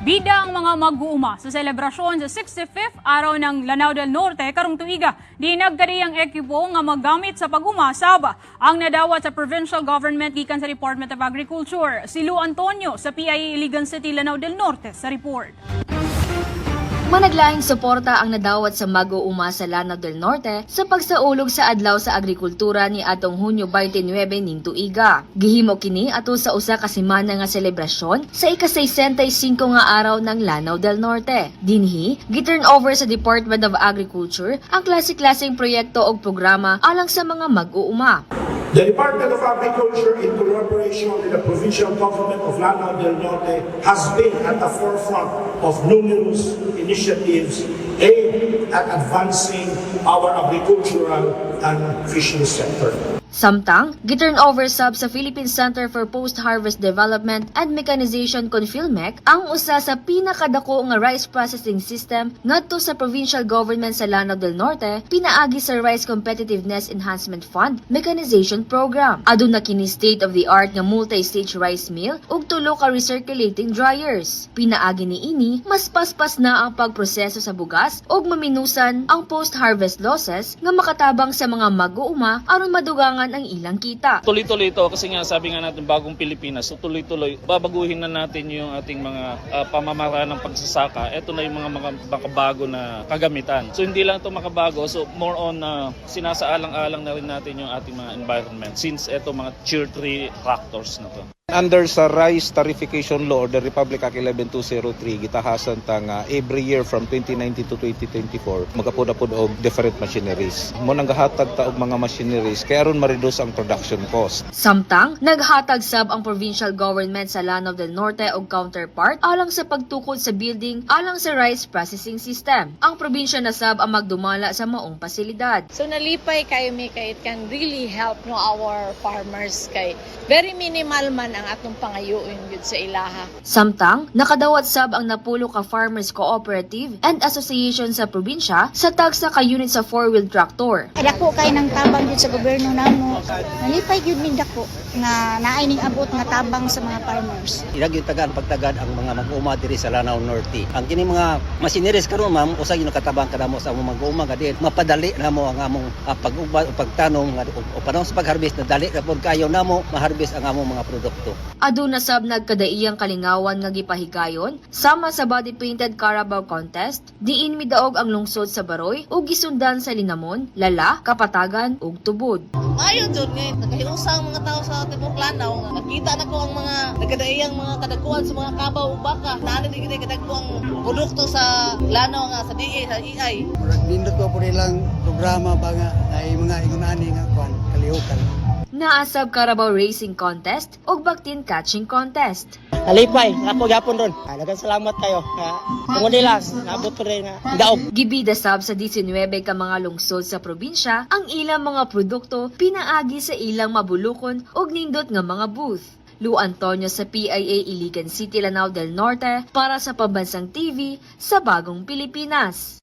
Bida ang mga mag-uuma sa selebrasyon sa 65th araw ng Lanao del Norte karong tuiga. Di nagkari ang ekipo nga magamit sa pag-umasab. Ang nadawat sa provincial government gikan sa Department of Agriculture. Si Lu Antonio sa PIA Iligan City, Lanao del Norte sa report. Managlaing suporta ang nadawat sa mag-uuma sa Lanao del Norte sa pagsaulog sa adlaw sa agrikultura ni atong Hunyo 29 ning tuiga. Gihimo kini ato sa usa ka semana nga selebrasyon sa ika-65 nga araw ng Lanao del Norte. Dinhi, giturn over sa Department of Agriculture ang klase-klaseng proyekto o programa alang sa mga mag-uuma. The Department of Agriculture, in collaboration with the provincial government of Lanao del Norte, has been at the forefront of numerous initiatives aimed at advancing our agricultural and fishing sector. Samtang, giturn over sub sa Philippine Center for Post-Harvest Development and Mechanization Confilmec ang usa sa pinakadako nga rice processing system ngadto sa provincial government sa Lanao del Norte pinaagi sa Rice Competitiveness Enhancement Fund Mechanization Program. Aduna kini state-of-the-art nga multi-stage rice mill ug tulo ka recirculating dryers. Pinaagi ni ini mas paspas na ang pagproseso sa bugas ug maminusan ang post-harvest losses nga makatabang sa mga mag-uuma aron madugangan ang ilang kita. Tuloy-tuloy ito kasi nga sabi nga natin bagong Pilipinas. So tuloy-tuloy babaguhin na natin yung ating mga uh, pamamaraan ng pagsasaka. Ito na yung mga, mga makabago na kagamitan. So hindi lang ito makabago. So more on uh, sinasaalang-alang na rin natin yung ating mga environment since ito mga tier 3 factors na to. Under sa rice tarification law or the Republic Act 11203 gitahasan ta nga every year from 2019 to 2024 magapud-apud og different machineries. Mo nang gahatag ta og mga machineries kaya aron ma-reduce ang production cost. Samtang, naghatag sab ang provincial government sa Lanao del Norte og counterpart alang sa pagtukod sa building alang sa rice processing system. Ang probinsya na sab ang magdumala sa maong pasilidad. So nalipay kayo mi kay it can really help no our farmers kay very minimal man ang atong pangayuon yun sa ilaha. Samtang, nakadawat sab ang napulo ka Farmers Cooperative and Association sa probinsya sa tagsa ka unit sa four-wheel tractor. Dako kay nang tabang jud sa gobyerno namo. Nalipay gyud min dako nga naay ning abot nga tabang sa mga farmers. Ilag yung tagaan pagtagad ang mga mag-uuma diri sa Lanao Norte. Ang kini mga masineries karon ma'am usa yung nakatabang kada mo sa among mag-uuma gadi mapadali na mo ang among uh, pag-uba o pagtanom o, o panahon sa pag-harvest na dali na pod kayo namo ma-harvest ang among mga produkto. Aduna sab nagkadaiyang kalingawan nga gipahigayon sama sa body painted Carabao contest, diin midaog ang lungsod sa Baroy ug gisundan sa Linamon, Lala, Kapatagan ug Tubod. Maayo jud nga nakahiusa ang mga tao sa Timog Lanao nga nakita na ko ang mga nagadaiyang mga kadakuan sa mga kabaw ug baka naani di gid kadagko ang produkto sa Lanao nga sa DA sa EI Murag nindot ko po nilang programa ba nga ay mga ingunani nga kwan kalihukan. Naasab Carabao Racing Contest ug Baktin Catching Contest. Alipay, ako gyapon ron. Daghang salamat kayo. Tungod nila, nabot ko rin nga daog. Gibida sab sa 19 ka mga lungsod sa probinsya ang ilang mga produkto pinaagi sa ilang mabulukon ug nindot nga mga booth. Lu Antonio sa PIA Iligan City, Lanao del Norte para sa Pambansang TV sa Bagong Pilipinas.